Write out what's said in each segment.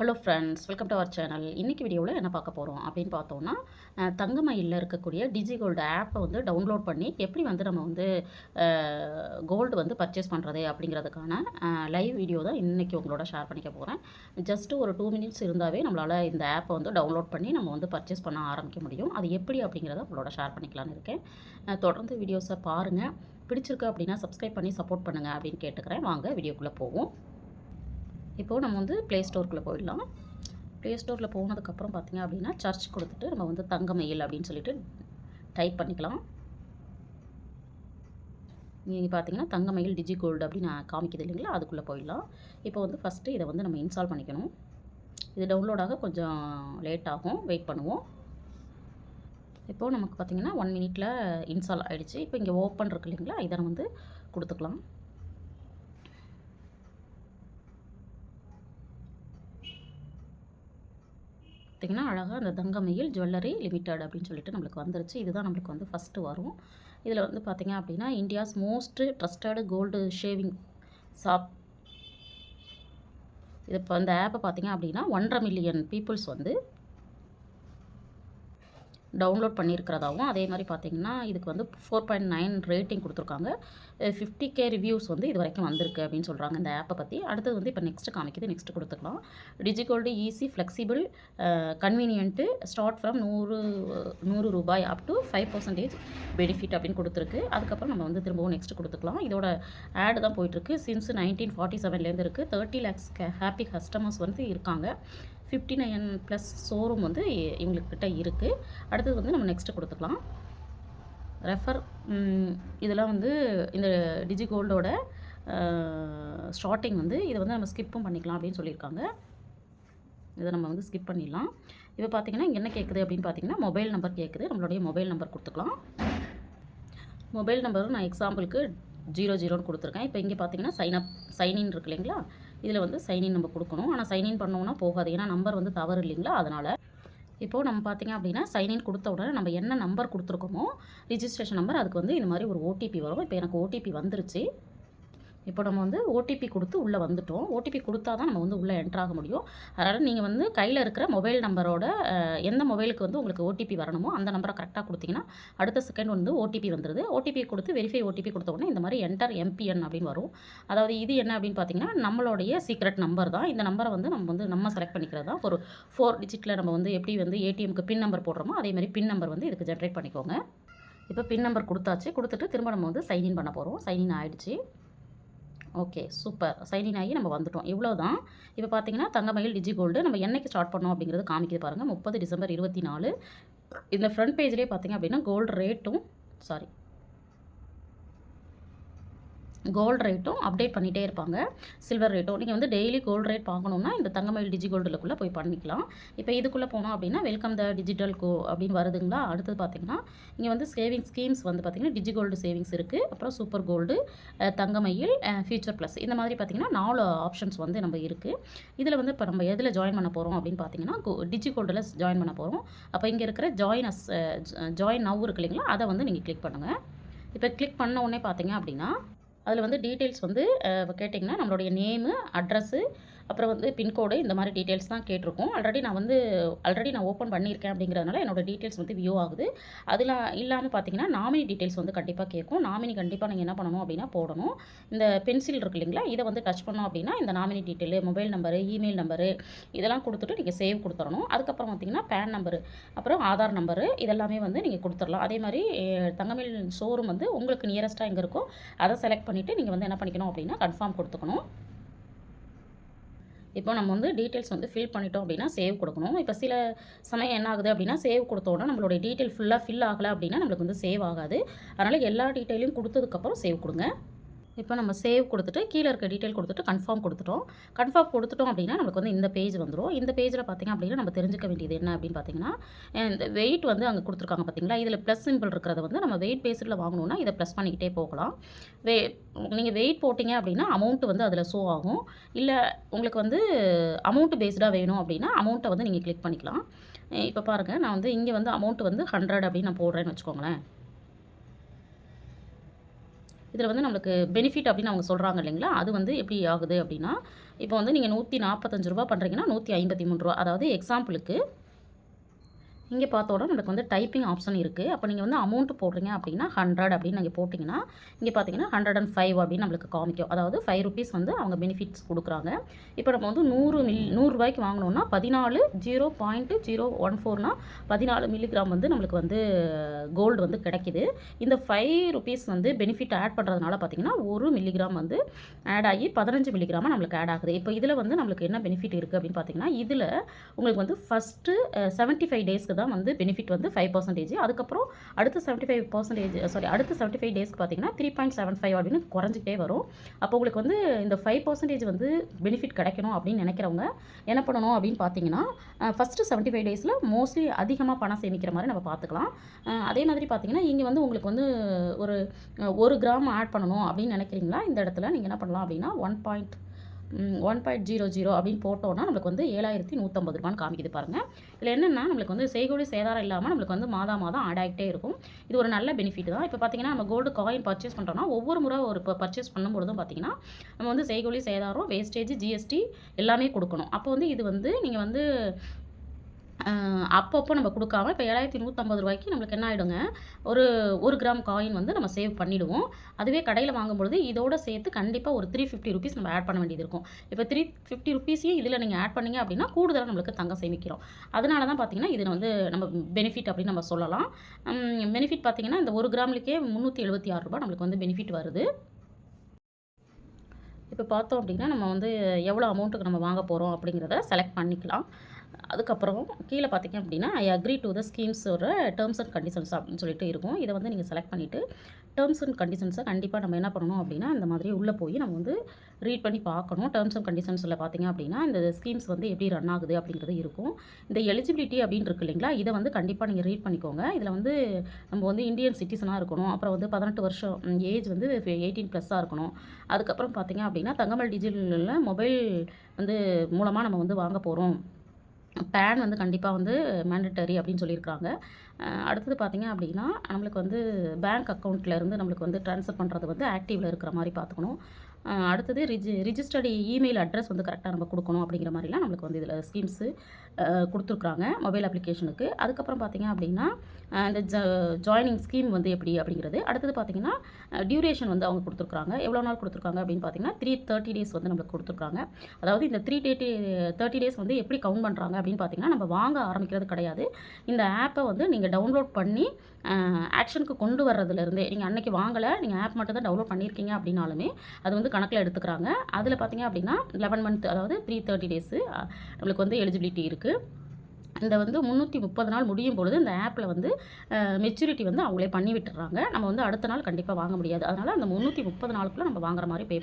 Hello friends welcome to our channel இன்றைக்கி வீடியோவில் என்ன பார்க்க போகிறோம் அப்படின்னு பார்த்தோன்னா அஹ், தங்கமயிலில் இருக்கக்கூடிய டிஜி கோல்டு ஆப்பை வந்து டவுன்லோட் பண்ணி எப்படி வந்து நம்ம வந்து கோல்டு வந்து பர்ச்சேஸ் பண்ணுறது அப்படிங்கிறதுக்கான லைவ் வீடியோ தான் இன்றைக்கி உங்களோட ஷேர் பண்ணிக்க போகிறேன் ஜஸ்ட்டு ஒரு டூ மினிட்ஸ் இருந்தாவே நம்மளால் இந்த ஆப்பை வந்து டவுன்லோட் பண்ணி நம்ம வந்து பர்ச்சேஸ் பண்ண ஆரம்பிக்க முடியும். அது எப்படி அப்படிங்கிறத உங்களோட ஷேர் பண்ணிக்கலாம்னு இருக்கேன். தொடர்ந்து வீடியோஸை பாருங்கள் பிடிச்சிருக்கு அப்படின்னா சப்ஸ்கிரைப் பண்ணி சப்போர்ட் பண்ணுங்கள் அப்படின்னு கேட்டுக்கிறேன். வாங்க வீடியோக்குள்ளே போவோம். இப்போது நம்ம வந்து ப்ளே ஸ்டோருக்குள்ளே போயிடலாம். ப்ளே ஸ்டோரில் போனதுக்கப்புறம் பார்த்தீங்க அப்படின்னா சர்ச் கொடுத்துட்டு நம்ம வந்து தங்கமயில் அப்படின்னு சொல்லிட்டு டைப் பண்ணிக்கலாம். நீங்கள் பார்த்தீங்கன்னா தங்கமயில் டிஜி கோல்டு அப்படின்னு காமிக்குது இல்லைங்களா? அதுக்குள்ளே போயிடலாம். இப்போ வந்து ஃபஸ்ட்டு இதை வந்து நம்ம இன்ஸ்டால் பண்ணிக்கணும். இது டவுன்லோட் ஆக கொஞ்சம் லேட் ஆகும். வெயிட் பண்ணுவோம். இப்போது நமக்கு பார்த்தீங்கன்னா ஒன் மினிட்டில் இன்ஸ்டால் ஆகிடுச்சு இப்போ இங்கே ஓப்பன் இருக்கு இல்லைங்களா? இதை நம்ம வந்து கொடுத்துக்கலாம். பார்த்திங்கன்னா அழகாக அந்த தங்கமயில் ஜுவல்லரி லிமிட்டட் அப்படின்னு சொல்லிட்டு நம்மளுக்கு வந்துருச்சு. இதுதான் நம்மளுக்கு வந்து ஃபஸ்ட்டு வரும். இதில் வந்து பார்த்திங்க அப்படின்னா India's most trusted gold saving shop இது இப்போ இந்த ஆப்பை பார்த்திங்க அப்படின்னா ஒன்றரை மில்லியன் பீப்புள்ஸ் வந்து டவுன்லோட் பண்ணியிருக்கிறதாவும் அதே மாதிரி பார்த்தீங்கன்னா இதுக்கு வந்து ஃபோர் பாயிண்ட் நைன் ரேட்டிங் கொடுத்துருக்காங்க. ஃபிஃப்டி கே ரிவ்யூஸ் வந்து இது வரைக்கும் வந்திருக்கு அப்படின்னு சொல்கிறாங்க இந்த ஆப்பை பற்றி அடுத்தது வந்து இப்போ நெக்ஸ்ட் காமிக்குது. நெக்ஸ்ட் கொடுத்துக்கலாம். DigiGold easy flexible convenient start from நூறு நூறு ரூபாய் up to five percentage benefit அப்படின்னு கொடுத்துருக்கு. அதுக்கப்புறம் நம்ம வந்து திரும்பவும் நெக்ஸ்ட் கொடுத்துக்கலாம். இதோட ஆடு தான் போயிட்டுருக்கு சின்ஸ் நைன்டீன் ஃபார்ட்டி செவன்லேருந்து இருக்குது தேர்ட்டி லேக்ஸ் ஹாப்பி கஸ்டமர்ஸ் வந்து இருக்காங்க. ஃபிஃப்டி நைன் ப்ளஸ் ஷோரூம் வந்து இ- இருக்குது அடுத்தது வந்து நம்ம நெக்ஸ்ட்டு கொடுத்துக்கலாம். ரெஃபர் இதெல்லாம் வந்து இந்த டிஜி கோல்டோட ஸ்டார்டிங் வந்து இதை வந்து நம்ம ஸ்கிப்பும் பண்ணிக்கலாம் அப்படின்னு சொல்லியிருக்காங்க. இதை நம்ம வந்து ஸ்கிப் பண்ணிடலாம். இப்போ பார்த்தீங்கன்னா இங்கே என்ன கேட்குது அப்படின்னு பார்த்தீங்கன்னா மொபைல் நம்பர் கேட்குது நம்மளுடைய மொபைல் நம்பர் கொடுத்துக்கலாம். மொபைல் நம்பரும் நான் எக்ஸாம்பிளுக்கு ஜீரோ ஜீரோன்னு கொடுத்துருக்கேன். இப்போ இங்கே பார்த்தீங்கன்னா சைன் அப் சைன்இன் இருக்கு இல்லைங்களா? இதில் வந்து சைன்இன் நம்ம கொடுக்கணும். ஆனால் சைன்இன் பண்ணோம்னா போகாது. ஏன்னா நம்பர் வந்து தவறு இல்லைங்களா? அதனால் இப்போது நம்ம பார்த்திங்க அப்படின்னா சைன்இன் கொடுத்த உடனே நம்ம என்ன நம்பர் கொடுத்துருக்கோமோ ரிஜிஸ்ட்ரேஷன் நம்பர் அதுக்கு வந்து இந்த மாதிரி ஒரு ஓடிபி வரும். இப்போ எனக்கு ஓடிபி வந்துருச்சு. இப்போ நம்ம வந்து ஓடிபி கொடுத்து உள்ளே வந்துட்டோம். ஓடிபி கொடுத்தா தான் நம்ம வந்து உள்ளே என்ட்ராக முடியும். அதனால் நீங்கள் வந்து கையில் இருக்கிற மொபைல் நம்பரோட எந்த மொபைலுக்கு வந்து உங்களுக்கு ஓடிபி வரணுமோ அந்த நம்பரை கரெக்டாக கொடுத்தீங்கன்னா அடுத்த செகண்ட் வந்து ஓடிபி வந்துடுது ஓடிபி கொடுத்து வெரிஃபை ஓடிபி கொடுத்த உடனே இந்த மாதிரி என்டர் எம்பிஎன் அப்படின்னு வரும். அதாவது இது என்ன அப்படின்னு பார்த்தீங்கன்னா நம்மளுடைய சீக்ரெட் நம்பர் தான். இந்த நம்பரை வந்து நம்ம வந்து நம்ம செலக்ட் பண்ணிக்கிறது தான். ஒரு ஃபோர் டிஜிட்டில் நம்ம வந்து எப்படி வந்து ஏடிஎம்க்கு பின் நம்பர் போடுறோமோ அதே மாதிரி பின் நம்பர் வந்து இதுக்கு ஜென்ரேட் பண்ணிக்கோங்க. இப்போ பின் நம்பர் கொடுத்தாச்சு. கொடுத்துட்டு திரும்ப நம்ம வந்து சைன்இன் பண்ண போகிறோம் சைன்இன் ஆகிடுச்சு ஓகே சூப்பர் சைனின் ஆகி நம்ம வந்துட்டோம். இவ்வளோ தான் இப்போ பார்த்தீங்கன்னா தங்கமயில் டிஜி கோல்டு நம்ம என்னைக்கு ஸ்டார்ட் பண்ணோம் அப்படிங்கிறது காமிக்குது பாருங்கள் முப்பது டிசம்பர் இருபத்தி நாலு. இந்த ஃப்ரண்ட் பேஜ்லேயே பார்த்தீங்க அப்படின்னா கோல்டு ரேட்டும் சாரி கோல்டு ரேட்டும் அப்டேட் பண்ணிகிட்டே இருப்பாங்க. சில்வர் ரேட்டும் நீங்கள் வந்து டெய்லி கோல்டு ரேட் பார்க்கணுன்னா இந்த தங்கமயில் டிஜி கோல்டுக்குள்ளே போய் பண்ணிக்கலாம். இப்போ இதுக்குள்ளே போனோம் அப்படின்னா வெல்கம் த டிஜிட்டல் கோ அப்படின்னு வருதுங்களா? அடுத்தது பார்த்தீங்கன்னா இங்கே வந்து சேவிங் ஸ்கீம்ஸ் வந்து பார்த்தீங்கன்னா டிஜி கோல்டு சேவிங்ஸ் இருக்குது அப்புறம் super gold Thangamayil future plus இந்த மாதிரி பார்த்தீங்கன்னா நாலு ஆப்ஷன்ஸ் வந்து நம்ம இருக்குது இதில் வந்து இப்போ நம்ம எதில் ஜாயின் பண்ண போகிறோம் அப்படின்னு பார்த்தீங்கன்னா டிஜி கோல்டில் ஜாயின் பண்ண போகிறோம் அப்போ இங்கே இருக்கிற ஜாயின் அஸ் ஜாயின் நவ் இருக்கு இல்லைங்களா? அதை வந்து நீங்கள் கிளிக் பண்ணுங்கள் இப்போ கிளிக் பண்ண உடனே பார்த்தீங்க அப்படின்னா அதில் வந்து டீட்டெயில்ஸ் வந்து கேட்டிங்கன்னா நம்மளுடைய நேமு அட்ரஸ்ஸு அப்புறம் வந்து பின்கோடு இந்த மாதிரி டீட்டெயில்ஸ் தான் கேட்டிருக்கோம். ஆல்ரெடி நான் வந்து ஆல்ரெடி நான் ஓப்பன் பண்ணியிருக்கேன் அப்படிங்கிறதுனால என்னோட டீட்டெயில்ஸ் வந்து வியூ ஆகுது. அதில் இல்லாமல் பார்த்தீங்கன்னா நாமினி டீட்டெயில்ஸ் வந்து கண்டிப்பாக கேட்கும். நாமினி கண்டிப்பாக நீங்கள் என்ன பண்ணணும் அப்படின்னா போடணும். இந்த பென்சில் இருக்கு இல்லைங்களா இதை வந்து டச் பண்ணோம் அப்படின்னா இந்த nominee detail mobile number email number இதெல்லாம் கொடுத்துட்டு நீங்கள் சேவ் கொடுத்துடணும் அதுக்கப்புறம் பார்த்தீங்கன்னா பேன் நம்பரு அப்புறம் ஆதார் நம்பரு இதெல்லாமே வந்து நீங்கள் கொடுத்துடலாம். அதே மாதிரி தங்கமில் ஷோரூம் வந்து உங்களுக்கு நியரஸ்ட்டாக எங்கே இருக்கோ அதை செலக்ட் பண்ணிவிட்டு நீங்கள் வந்து என்ன பண்ணிக்கணும் அப்படின்னா கன்ஃபார்ம் கொடுத்துக்கணும். இப்போ நம்ம வந்து டீட்டெயில்ஸ் வந்து ஃபில் பண்ணிட்டோம் அப்படின்னா சேவ் கொடுக்கணும். இப்போ சில சமயம் என்ன ஆகுது அப்படின்னா சேவ் கொடுத்தோன்னா நம்மளுடைய டீட்டெயில் ஃபுல்லாக ஃபில் ஆகலை அப்படின்னா நம்மளுக்கு வந்து சேவ் ஆகாது. அதனால் எல்லா டீட்டெயிலையும் கொடுத்ததுக்கப்புறம் சேவ் கொடுங்க. இப்போ நம்ம சேவ் கொடுத்துட்டு கீழே இருக்க டீட்டெயில் கொடுத்துட்டு கன்ஃபார்ம் கொடுத்துட்டோம். கன்ஃபார்ம் கொடுத்துட்டோம் அப்படின்னா நம்மளுக்கு வந்து இந்த பேஜ் வந்துடும் இந்த பேஜில் பார்த்தீங்க அப்படின்னா நம்ம தெரிஞ்சுக்க வேண்டியது என்ன அப்படின்னு பார்த்தீங்கன்னா இந்த வெயிட் வந்து அங்கே கொடுத்துருக்காங்க பார்த்தீங்களா இதில் ப்ளஸ் சிம்பிள் இருக்கிறத வந்து நம்ம வெயிட் பேஸில் வாங்கணும்னா இதை ப்ளஸ் பண்ணிக்கிட்டே போகலாம். வே நீங்கள் வெயிட் போட்டிங்க அப்படின்னா அமௌண்ட் வந்து அதில் ஷோ ஆகும். இல்லை உங்களுக்கு வந்து அமௌண்ட் பேஸ்டாக வேணும் அப்படின்னா அமௌண்ட்டை வந்து நீங்கள் கிளிக் பண்ணிக்கலாம். இப்போ பாருங்கள் நான் வந்து இங்கே வந்து அமௌண்ட் வந்து ஹண்ட்ரட் அப்படின்னு நான் போடுறேன்னு வச்சுக்கோங்களேன். இதில் வந்து நம்மளுக்கு பெனிஃபிட் அப்படின்னு அவங்க சொல்கிறாங்க இல்லைங்களா? அது வந்து எப்படி ஆகுது அப்படின்னா இப்போ வந்து நீங்கள் நூற்றி நாற்பத்தஞ்சு ரூபா பண்ணுறீங்கன்னா நூற்றி ஐம்பத்தி மூணு ரூபா அதாவது எக்ஸாம்பிளுக்கு இங்கே பார்த்தோட நமக்கு வந்து டைப்பிங் ஆப்ஷன் இருக்குது அப்போ நீங்கள் வந்து அமௌண்ட் போடுறீங்க அப்படின்னா ஹண்ட்ரட் அப்படின்னு நீங்கள் போட்டிங்கன்னா இங்கே பார்த்தீங்கன்னா ஹண்ட்ரட் அண்ட் ஃபைவ் அப்படின்னு நம்மளுக்கு காமிக்கும். அதாவது ஃபைவ் ருபீஸ் வந்து அவங்க பெனிஃபிட்ஸ் கொடுக்குறாங்க. இப்போ நம்ம வந்து நூறு மில் நூறுரூவாய்க்கு வாங்கினோம்னா பதினாலு ஜீரோ பாயிண்ட்டு ஜீரோ ஒன் ஃபோர்னால் பதினாலு மில்லிகிராம் வந்து நம்மளுக்கு வந்து கோல்டு வந்து கிடைக்கிது. இந்த ஃபைவ் ருபீஸ் வந்து பெனிஃபிட் ஆட் பண்ணுறதுனால பார்த்தீங்கன்னா ஒரு மில்லிகிராம் வந்து ஆட் ஆகி பதினஞ்சு மில்லிகிராமாக நம்மளுக்கு ஆட் ஆகுது. இப்போ இதில் வந்து நம்மளுக்கு என்ன பெனிஃபிட் இருக்குது அப்படின்னு பார்த்தீங்கன்னா இதில் உங்களுக்கு வந்து ஃபஸ்ட்டு செவன்ட்டி ஃபைவ் டேஸ்க்கு தான் வந்து பெனிஃபிட் வந்து ஃபைவ் பர்சன்டேஜ் அதுக்கப்புறம் அடுத்த செவன்ட்டி ஃபைவ் பர்சன்டேஜ் சாரி அடுத்த செவன்ட்டி ஃபைவ் டேஸ்க்கு பார்த்தீங்கன்னா த்ரீ பாயிண்ட் செவன் ஃபைவ் அப்படின்னு குறைஞ்சிட்டே வரும். அப்போ உங்களுக்கு வந்து இந்த ஃபைவ் பர்சன்டேஜ் வந்து பெனிஃபிட் கிடைக்கணும் அப்படின்னு நினைக்கிறவங்க என்ன பண்ணணும் அப்படின்னு பார்த்தீங்கன்னா ஃபஸ்ட்டு செவன்ட்டி ஃபைவ் டேஸில் மோஸ்ட்லி அதிகமாக பணம் சேமிக்கிற மாதிரி நம்ம பார்த்துக்கலாம் அதே மாதிரி பார்த்தீங்கன்னா இங்கே வந்து உங்களுக்கு வந்து ஒரு ஒரு கிராம் ஆட் பண்ணணும் அப்படின்னு நினைக்கிறீங்களா? இந்த இடத்துல நீங்கள் என்ன பண்ணலாம் அப்படின்னா one point one point zero zero அப்படின்னு போட்டோன்னா நம்மளுக்கு வந்து ஏழாயிரத்தி நூற்றம்பது ரூபான்னு காமிக்குது பாருங்கள் இதில் என்னென்னா நம்மளுக்கு வந்து செய்கூலி சேதாரம் இல்லாமல் நம்மளுக்கு வந்து மாதா மாதம் ஆட் ஆகிட்டே இருக்கும். இது ஒரு நல்ல பெனிஃபிட் தான். இப்போ பார்த்தீங்கன்னா நம்ம கோல்டு காயின் பர்ச்சேஸ் பண்ணுறோம்னா ஒவ்வொரு முறை ஒரு பர்ச்சேஸ் பண்ணும்பொழுதும் பார்த்தீங்கன்னா நம்ம வந்து செய்கூலி சேதாரம் வேஸ்டேஜ் ஜிஎஸ்டி எல்லாமே கொடுக்கணும். அப்போ வந்து இது வந்து நீங்கள் வந்து அப்பப்போ நம்ம கொடுக்காம இப்போ ஏழாயிரத்தி நூற்றம்பது ரூபாய்க்கு நம்மளுக்கு என்ன ஆகிடுங்க ஒரு ஒரு கிராம் காயின் வந்து நம்ம சேவ் பண்ணிவிடுவோம் அதுவே கடையில் வாங்கும்பொழுது இதோட சேர்த்து கண்டிப்பாக ஒரு த்ரீ ஃபிஃப்டி ருபீஸ் நம்ம ஆட் பண்ண வேண்டியது இருக்கும். இப்போ த்ரீ ஃபிஃப்டி ருபீஸையும் இதில் நீங்கள் ஆட் பண்ணீங்க அப்படின்னா கூடுதலாக நம்மளுக்கு தங்கம் சேமிக்கிறோம். அதனால தான் பார்த்தீங்கன்னா இது வந்து நம்ம பெனிஃபிட் அப்படின்னு நம்ம சொல்லலாம். பெனிஃபிட் பார்த்தீங்கன்னா இந்த ஒரு கிராம்லுக்கே முந்நூற்றி எழுபத்தி ஆறு ரூபாய் நம்மளுக்கு வந்து பெனிஃபிட் வருது. இப்போ பார்த்தோம் அப்படின்னா நம்ம வந்து எவ்வளோ அமௌண்ட்டுக்கு நம்ம வாங்க போகிறோம் அப்படிங்கிறத செலக்ட் பண்ணிக்கலாம். அதுக்கப்புறம் கீழே பார்த்தீங்க அப்படின்னா ஐ அக்ரி டு த ஸ்கீம்ஸோட டேர்ம்ஸ் அண்ட் கண்டிஷன்ஸ் அப்படின்னு சொல்லிட்டு இருக்கும். இதை வந்து நீங்கள் செலக்ட் பண்ணிவிட்டு டேர்ம்ஸ் அண்ட் கண்டிஷன்ஸை கண்டிப்பாக நம்ம என்ன பண்ணணும் அப்படின்னா இந்த மாதிரி உள்ளே போய் நம்ம வந்து ரீட் பண்ணி பார்க்கணும். டேர்ம்ஸ் அண்ட் கண்டிஷன்ஸில் பார்த்தீங்க அப்படின்னா இந்த ஸ்கீம்ஸ் வந்து எப்படி ரன் ஆகுது அப்படிங்கிறது இருக்கும். இந்த எலிஜிபிலிட்டி அப்படின்னு இருக்கு இல்லைங்களா இதை வந்து கண்டிப்பாக நீங்கள் ரீட் பண்ணிக்கோங்க. இதில் வந்து நம்ம வந்து இந்தியன் சிட்டிசனாக இருக்கணும். அப்புறம் வந்து பதினெட்டு வருஷம் ஏஜ் வந்து எயிட்டீன் ப்ளஸ்ஸாக இருக்கணும். அதுக்கப்புறம் பார்த்தீங்க அப்படின்னா தங்கமல் டிஜிட்டலில் மொபைல் வந்து மூலமாக நம்ம வந்து வாங்க போகிறோம் பேன் வந்து கண்டிப்பாக வந்து மேண்டட்டரி அப்படின்னு சொல்லியிருக்காங்க. அடுத்தது பார்த்திங்க அப்படின்னா நம்மளுக்கு வந்து பேங்க் அக்கௌண்ட்லேருந்து நம்மளுக்கு வந்து ட்ரான்ஸ்ஃபர் பண்ணுறது வந்து ஆக்டிவில் இருக்கிற மாதிரி பார்த்துக்கணும் அடுத்தது ரிஜி ரிஜிஸ்டர்டு இமெயில் அட்ரஸ் வந்து கரெக்டாக நம்ம கொடுக்கணும் அப்படிங்கிற மாதிரிலாம் நம்மளுக்கு வந்து இதில் ஸ்கீம்ஸு கொடுத்துருக்குறாங்க மொபைல் அப்ளிகேஷனுக்கு அதுக்கப்புறம் பார்த்தீங்க அப்படின்னா இந்த ஜ ஜாயினிங் ஸ்கீம் வந்து எப்படி அப்படிங்கிறது. அடுத்தது பார்த்தீங்கன்னா டியூரேஷன் வந்து அவங்க கொடுத்துருக்குறாங்க. எவ்வளோ நாள் கொடுத்துருக்காங்க அப்படின்னு பார்த்தீங்கன்னா த்ரீ தேர்ட்டி டேஸ் வந்து நம்மளுக்கு கொடுத்துருக்காங்க அதாவது இந்த த்ரீ டேட்டி தேர்ட்டி டேஸ் வந்து எப்படி கவுண்ட் பண்ணுறாங்க அப்படின்னு பார்த்தீங்கன்னா நம்ம வாங்க ஆரம்பிக்கிறது கிடையாது. இந்த ஆப்பை வந்து நீங்கள் டவுன்லோட் பண்ணி ஆக்ஷனுக்கு கொண்டு வர்றதுலேருந்தே நீங்கள் அன்றைக்கி வாங்கலை நீங்கள் ஆப் மட்டும் தான் டவுன்லோட் பண்ணியிருக்கீங்க அப்படின்னாலுமே அது வந்து கணக்கில் எடுத்துக்கிறாங்க. அதில் பார்த்தீங்க அப்படின்னா லெவன் மந்த் அதாவது த்ரீ தேர்ட்டி டேஸு நம்மளுக்கு வந்து எலிஜிபிலிட்டி இருக்குது இந்த வந்து முந்நூற்றி முப்பது நாள் முடியும் பொழுது இந்த ஆப்பில் வந்து மெச்சூரிட்டி வந்து அவங்களே பண்ணி விட்டுறாங்க. நம்ம வந்து அடுத்த நாள் கண்டிப்பாக வாங்க முடியாது. அதனால் அந்த முந்நூற்றி முப்பது நாளுக்குள்ளே நம்ம வாங்குற மாதிரி பே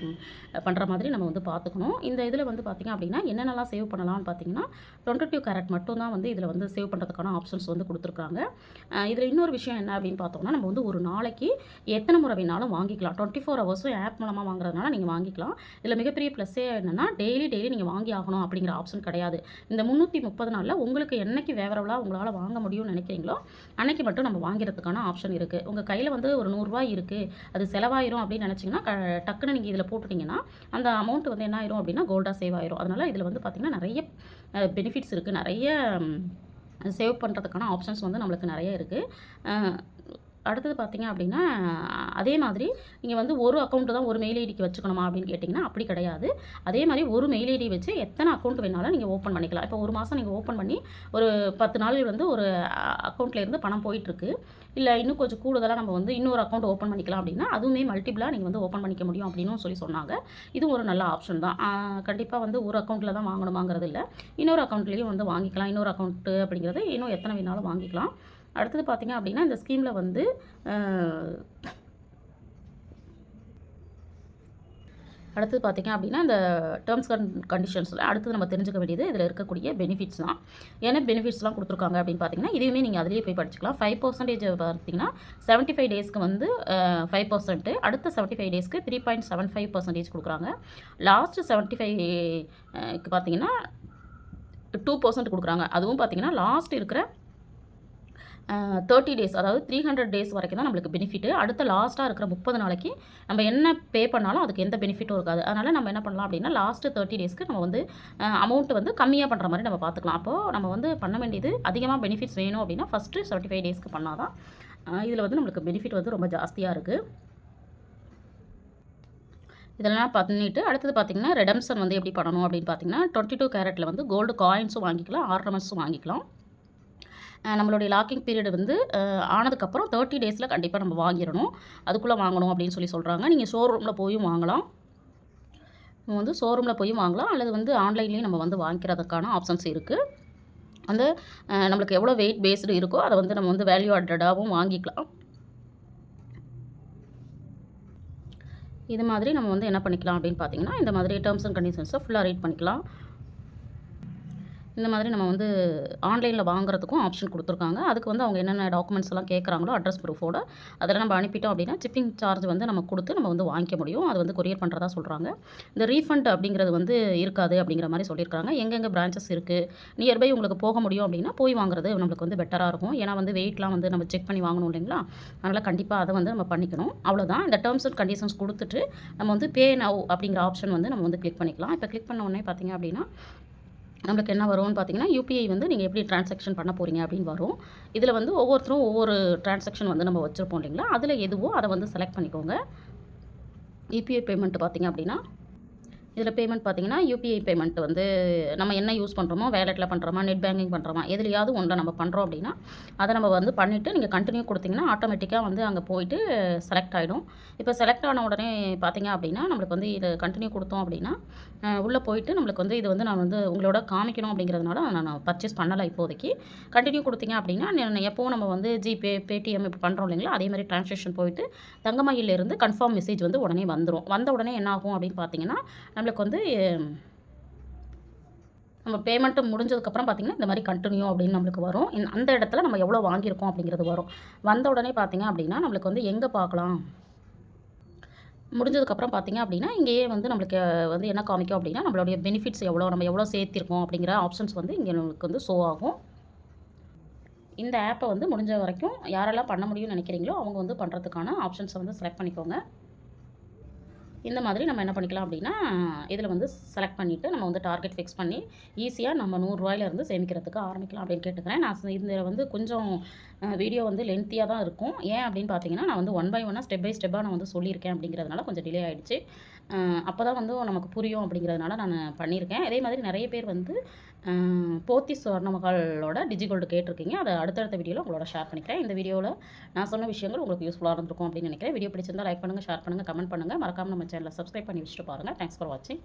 பண்ணுற மாதிரி நம்ம வந்து பார்த்துக்கணும் இந்த இதில் வந்து பார்த்திங்க அப்படின்னா என்னென்னலாம் சேவ் பண்ணலாம்னு பார்த்தீங்கன்னா டுவெண்ட்டி டூ கேரட் மட்டும் தான் வந்து இதில் வந்து சேவ் பண்ணுறதுக்கான ஆப்ஷன்ஸ் வந்து கொடுத்துருக்காங்க. இதில் இன்னொரு விஷயம் என்ன அப்படின்னு பார்த்தோம்னா நம்ம வந்து ஒரு நாளைக்கு எத்தனை முறை வேணாலும் வாங்கிக்கலாம். டுவெண்ட்டி ஃபோர் ஹவர்ஸும் ஆப் மூலமாக வாங்குறதுனால நீங்கள் வாங்கிக்கலாம். இதில் மிகப்பெரிய ப்ளஸ்ஸே என்னென்னா டெய்லி டெய்லி நீங்கள் வாங்கி ஆகணும் அப்படிங்கிற ஆப்ஷன் கிடையாது. இந்த முந்நூற்றி முப்பது நாளில் உங்களுக்கு என்னைக்கு ஃபேவரபுளாக உங்களால் வாங்க முடியும்னு நினைக்கிறீங்களோ அன்னைக்கு மட்டும் நம்ம வாங்கிறதுக்கான ஆப்ஷன் இருக்குது உங்கள் கையில் வந்து ஒரு நூறுரூவா இருக்குது அது செலவாயிரும் அப்படின்னு நினச்சிங்கன்னா டக்குன்னு நீங்கள் இதில் போட்டுட்டிங்கன்னா அந்த அமௌண்ட் வந்து என்ன ஆயிரும் அப்படின்னா கோல்டாக சேவ் ஆயிரும். அதனால் இதில் வந்து பார்த்திங்கன்னா நிறைய பெனிஃபிட்ஸ் இருக்குது நிறைய சேவ் பண்ணுறதுக்கான ஆப்ஷன்ஸ் வந்து நம்மளுக்கு நிறைய இருக்குது அடுத்தது பார்த்தீங்க அப்படின்னா அதே மாதிரி நீங்கள் வந்து ஒரு அக்கௌண்ட்டு தான் ஒரு மெயில் ஐடிக்கு வச்சுக்கணுமா அப்படின்னு கேட்டிங்கன்னா அப்படி கிடையாது. அதே மாதிரி ஒரு மெயில் ஐடி வச்சு எத்தனை அக்கௌண்ட் வேணாலும் நீங்கள் ஓப்பன் பண்ணிக்கலாம். இப்போ ஒரு மாதம் நீங்கள் ஓப்பன் பண்ணி ஒரு பத்து நாள் வந்து ஒரு அக்கௌண்ட்லேருந்து பணம் போயிட்டுருக்கு. இல்லை இன்னும் கொஞ்சம் கூடுதலாக நம்ம வந்து இன்னொரு அக்கௌண்ட் ஓப்பன் பண்ணிக்கலாம் அப்படின்னா அதுவுமே மல்டிபிளாக நீங்கள் வந்து ஓப்பன் பண்ணிக்க முடியும் அப்படின்னு சொல்லி சொன்னாங்க. இதுவும் ஒரு நல்ல ஆப்ஷன் தான். கண்டிப்பாக வந்து ஒரு அக்கௌண்ட்டில் தான் வாங்கணுமாங்கிறது இல்லை. இன்னொரு அக்கௌண்ட்லேயும் வந்து வாங்கிக்கலாம். இன்னொரு அக்கௌண்ட்டு அப்படிங்கிறது இன்னும் எத்தனை வேணாலும் வாங்கிக்கலாம். அடுத்தது பார்த்தீங்க அப்படின்னா இந்த ஸ்கீமில் வந்து அடுத்தது பார்த்திங்க அப்படின்னா இந்த டேர்ம்ஸ் அண்ட் கண்டிஷன்ஸில் அடுத்தது நம்ம தெரிஞ்சுக்க வேண்டியது இதில் இருக்கக்கூடிய பெனிஃபிட்ஸ் தான். என்ன பெனிஃபிட்ஸ்லாம் கொடுத்துருக்காங்க அப்படின்னு பார்த்தீங்கன்னா இதுவுமே நீங்கள் அதிலேயே போய் படிச்சுக்கலாம். ஃபைவ் பர்சன்டேஜ் பார்த்தீங்கன்னா செவன்ட்டி ஃபைவ் டேஸ்க்கு வந்து ஃபைவ் பர்சன்ட்டு அடுத்த செவன்ட்டி ஃபைவ் டேஸ்க்கு three point seven five percentage கொடுக்குறாங்க. லாஸ்ட் செவன்ட்டி ஃபைவ்க்கு பார்த்தீங்கன்னா டூ பர்சன்ட் கொடுக்குறாங்க. அதுவும் பார்த்தீங்கன்னா லாஸ்ட் இருக்கிற தேர்ட்டி டேஸ் அதாவது த்ரீ ஹண்ட்ரட் டேஸ் வரைக்கும் தான் நம்மளுக்கு பெனிஃபிட்டு அடுத்த லாஸ்ட்டாக இருக்கிற முப்பது நாளைக்கு நம்ம என்ன பே பண்ணாலும் அதுக்கு எந்த பெனிஃபிட்டும் இருக்காது. அதனால் நம்ம என்ன பண்ணலாம் அப்படின்னா லாஸ்ட்டு தேர்ட்டி டேஸ்க்கு நம்ம வந்து அமௌண்ட் வந்து கம்மியாக பண்ணுற மாதிரி நம்ம பார்த்துக்கலாம். அப்போது நம்ம வந்து பண்ண வேண்டியது அதிகமாக பெனிஃபிட்ஸ் வேணும் அப்படின்னா ஃபஸ்ட்டு செவன்ட்டி ஃபைவ் டேஸ்க்கு பண்ணால் தான் இதில் வந்து நம்மளுக்கு பெனிஃபிட் வந்து ரொம்ப ஜாஸ்தியாக இருக்குது இதெல்லாம் பண்ணிவிட்டு அடுத்தது பார்த்திங்கன்னா ரெடம்சன் வந்து எப்படி பண்ணணும் அப்படின்னு பார்த்தீங்கன்னா டுவெண்ட்டி டூ கேரட்டில் வந்து கோல்டு காயின்ஸும் வாங்கிக்கலாம் ஆர்னமெண்ட்ஸும் வாங்கிக்கலாம். நம்மளுடைய லாக்கிங் பீரியட் வந்து ஆனதுக்கப்புறம் தேர்ட்டி டேஸில் கண்டிப்பாக நம்ம வாங்கிடணும். அதுக்குள்ளே வாங்கணும் அப்படின்னு சொல்லி சொல்கிறாங்க நீங்கள் ஷோரூமில் போயும் வாங்கலாம். நம்ம வந்து ஷோரூமில் போய் வாங்கலாம். அல்லது வந்து ஆன்லைன்லேயும் நம்ம வந்து வாங்கிக்கிறதுக்கான ஆப்ஷன்ஸ் இருக்குது வந்து நம்மளுக்கு எவ்வளோ வெயிட் பேஸ்டு இருக்கோ அதை வந்து நம்ம வந்து வேல்யூ ஆடடாகவும் வாங்கிக்கலாம். இது மாதிரி நம்ம வந்து என்ன பண்ணிக்கலாம் அப்படின்னு பார்த்தீங்கன்னா இந்த மாதிரி டேர்ம்ஸ் அண்ட் கண்டிஷன்ஸை ஃபுல்லாக ரீட் பண்ணிக்கலாம். இந்த மாதிரி நம்ம வந்து ஆன்லைனில் வாங்குறதுக்கும் ஆப்ஷன் கொடுத்துருக்காங்க. அதுக்கு வந்து அவங்க என்னென்ன டாக்குமெண்ட்ஸ் எல்லாம் கேட்குறாங்களோ அட்ரஸ் ப்ரூஃபோட அதில் நம்ம அனுப்பிட்டோம் அப்படின்னா சிப்பிங் சார்ஜ் வந்து நம்ம கொடுத்து நம்ம வந்து வாங்கிக்க முடியும். அது வந்து கொரியர் பண்ணுறதா சொல்கிறாங்க இந்த ரீஃபண்ட் அப்படிங்கிறது வந்து இருக்காது அப்படிங்கிற மாதிரி சொல்லியிருக்காங்க. எங்கெங்கே பிரான்ச்சஸ் இருக்குது நியர்பை உங்களுக்கு போக முடியும் அப்படின்னா போய் வாங்குறது நம்மளுக்கு வந்து பெட்டராக இருக்கும். ஏன்னா வந்து வெயிட்லாம் வந்து நம்ம செக் பண்ணி வாங்கணும் இல்லைங்களா? அதனால் கண்டிப்பாக அதை வந்து நம்ம பண்ணிக்கணும். அவ்வளோதான் இந்த டேர்ம்ஸ் அண்ட் கண்டிஷன்ஸ் கொடுத்துட்டு நம்ம வந்து பே நவ் அப்படிங்கிற ஆப்ஷன் வந்து நம்ம வந்து கிளிக் பண்ணிக்கலாம். இப்போ கிளிக் பண்ண உடனே பார்த்தீங்க அப்படின்னா நம்மளுக்கு என்ன வரும்னு பார்த்தீங்கன்னா யூபிஐ வந்து நீங்கள் எப்படி ட்ரான்சாக்ஷன் பண்ண போகிறீங்க அப்படின்னு வரும். இதில் வந்து ஒவ்வொருத்தரும் ஒவ்வொரு ட்ரான்சாக்ஷன் வந்து நம்ம வச்சுருப்போம் இல்லைங்களா? அதில் எதுவோ அதை வந்து செலக்ட் பண்ணிக்கோங்க. யூபிஐ பேமெண்ட் பார்த்தீங்க அப்படின்னா இதில் பேமெண்ட் பார்த்தீங்கன்னா யூபிஐ பேமெண்ட் வந்து நம்ம என்ன யூஸ் பண்ணுறோமோ வேலெட்டில் பண்ணுறோமா நெட் பேங்கிங் பண்ணுறோமா எதுலையாவது ஒன்றை நம்ம பண்ணுறோம் அப்படின்னா அதை நம்ம வந்து பண்ணிவிட்டு நீங்கள் கண்டினியூ கொடுத்தீங்கன்னா ஆட்டோமேட்டிக்காக வந்து அங்கே போயிட்டு செலக்ட் ஆகிடும் இப்போ செலக்ட் ஆன உடனே பார்த்தீங்க அப்படின்னா நம்மளுக்கு வந்து இதை கண்டினியூ கொடுத்தோம் அப்படின்னா உள்ளே போயிட்டு நம்மளுக்கு வந்து இது வந்து நான் வந்து உங்களோட காமிக்கணும் அப்படிங்கிறதுனால நான் பர்ச்சேஸ் பண்ணலை இப்போதைக்கு. கண்டினியூ கொடுத்தீங்க அப்படின்னா எப்போவும் நம்ம வந்து ஜிபே பேடிஎம் இப்போ பண்ணுறோம் இல்லைங்களா அதே மாதிரி ட்ரான்சாக்ஷன் போயிட்டு தங்கமயிலிருந்து கன்ஃபார்ம் மெசேஜ் வந்து உடனே வந்துடும் வந்த உடனே என்ன ஆகும் அப்படின்னு பார்த்தீங்கன்னா நம்மளுக்கு வந்து நம்ம பேமெண்ட்டு முடிஞ்சதுக்கப்புறம் பார்த்திங்கன்னா இந்த மாதிரி கண்டினியூ அப்படின்னு நம்மளுக்கு வரும். அந்த இடத்துல நம்ம எவ்வளோ வாங்கியிருக்கோம் அப்படிங்கிறது வரும். வந்த உடனே பார்த்திங்க அப்படின்னா நம்மளுக்கு வந்து எங்கே பார்க்கலாம் முடிஞ்சதுக்கப்புறம் பார்த்தீங்க அப்படின்னா இங்கேயே வந்து நம்மளுக்கு வந்து என்ன காமிக்கும் அப்படின்னா நம்மளுடைய பெனிஃபிட்ஸ் எவ்வளோ நம்ம எவ்வளோ சேர்த்திருக்கோம் அப்படிங்கிற ஆப்ஷன்ஸ் வந்து இங்கே நம்மளுக்கு வந்து ஷோ ஆகும். இந்த ஆப்பை வந்து முடிஞ்ச வரைக்கும் யாரெல்லாம் பண்ண முடியும்னு நினைக்கிறீங்களோ அவங்க வந்து பண்ணுறதுக்கான ஆப்ஷன்ஸை வந்து செலக்ட் பண்ணிக்கோங்க. இந்த மாதிரி நம்ம என்ன பண்ணிக்கலாம் அப்படின்னா இதில் வந்து செலக்ட் பண்ணிவிட்டு நம்ம வந்து டார்கெட் ஃபிக்ஸ் பண்ணி ஈஸியாக நம்ம நூறுரூவாயிலேருந்து சேமிக்கிறதுக்கு ஆரம்பிக்கலாம் அப்படின்னு கேட்டுக்கிறேன். நான் இந்த இதில் வந்து கொஞ்சம் வீடியோ வந்து லென்த்தியாக தான் இருக்கும். ஏன் அப்படின்னு பார்த்தீங்கன்னா நான் வந்து ஒன் பை ஒன்னாக ஸ்டெப் பை ஸ்டெப்பாக நான் வந்து சொல்லியிருக்கேன் அப்படிங்கிறதுனால கொஞ்சம் டிலே ஆகிடுச்சு அப்போ தான் வந்து நமக்கு புரியும் அப்படிங்கிறதுனால நான் பண்ணியிருக்கேன். அதே மாதிரி நிறைய பேர் வந்து போத்தி சுவர்ணமகளோட டிஜிகோல்டு கேட்டிருக்கீங்க. அதை அடுத்தடுத்த வீடியோவில் உங்களோட ஷேர் பண்ணிக்கிறேன். இந்த வீடியோவில் நான் சொன்ன விஷயங்கள் உங்களுக்கு யூஸ்ஃபுல்லாக இருந்திருக்கும் அப்படின்னு நினைக்கிறேன். வீடியோ பிடிச்சிருந்தால் லைக் பண்ணுங்கள் ஷேர் பண்ணுங்கள் கமெண்ட் பண்ணுங்கள் மறக்காமல் நம்ம சேனலை சப்ஸ்கிரைப் பண்ணி வச்சுட்டு பாருங்கள் தேங்க்ஸ் ஃபார் வாட்சிங்